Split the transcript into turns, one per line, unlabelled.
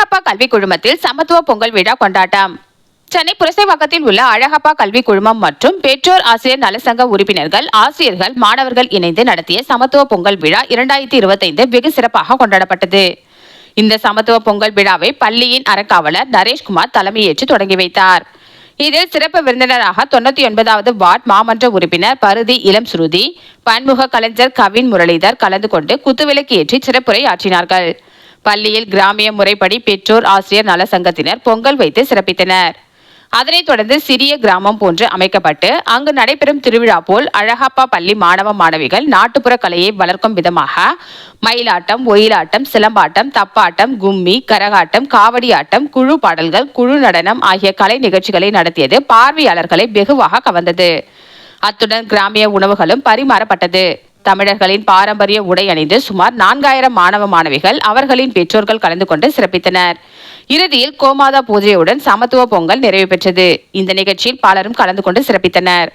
அழகப்பா கல்வி குழுமத்தில் சமத்துவ பொங்கல் விழா கொண்டாட்டம். சென்னை புரசைவாக்கத்தில் உள்ள அழகப்பா கல்வி குழுமம் மற்றும் பெற்றோர் ஆசிரியர் நலசங்க உறுப்பினர்கள் ஆசிரியர்கள் மாணவர்கள் இணைந்து நடத்திய சமத்துவ பொங்கல் விழா இரண்டாயிரத்தி இருபத்தைந்து வெகு சிறப்பாக கொண்டாடப்பட்டது. இந்த சமத்துவ பொங்கல் விழாவை பள்ளியின் அறக்காவலர் நரேஷ்குமார் தலைமையேற்று தொடங்கி வைத்தார். இதில் சிறப்பு விருந்தினராக தொண்ணூத்தி ஒன்பதாவது வார்டு மாமன்ற உறுப்பினர் பருதி இளம் ஸ்ருதி பன்முக கலைஞர் கவின் முரளிதர் கலந்து கொண்டு குத்துவிளக்கு ஏற்றி சிறப்புரை ஆற்றினார்கள் பள்ளியில் கிராமிய முறைப்படி பெற்றோர் ஆசிரியர் நல சங்கத்தினர் பொங்கல் வைத்து சிறப்பித்தனர். அதனைத் தொடர்ந்து சிறிய கிராமம் போன்று அமைக்கப்பட்டு அங்கு நடைபெறும் திருவிழா போல் அழகப்பா பள்ளி மாணவ மாணவிகள் நாட்டுப்புற கலையை வளர்க்கும் விதமாக மயிலாட்டம் ஒயிலாட்டம் சிலம்பாட்டம் தப்பாட்டம் கும்மி கரகாட்டம் காவடி ஆட்டம் குழு பாடல்கள் குழு நடனம் ஆகிய கலை நிகழ்ச்சிகளை நடத்தியது பார்வையாளர்களை வெகுவாக கவர்ந்தது. அத்துடன் கிராமிய உணவுகளும் பரிமாறப்பட்டது. தமிழர்களின் பாரம்பரிய உடை அணிந்து சுமார் நான்காயிரம் மாணவ மாணவிகள் அவர்களின் பெற்றோர்கள் கலந்து கொண்டு சிறப்பித்தனர். இறுதியில் கோமாதா பூஜையுடன் சமத்துவ பொங்கல் நிறைவு பெற்றது. இந்த நிகழ்ச்சியில் பலரும் கலந்து கொண்டு சிறப்பித்தனர்.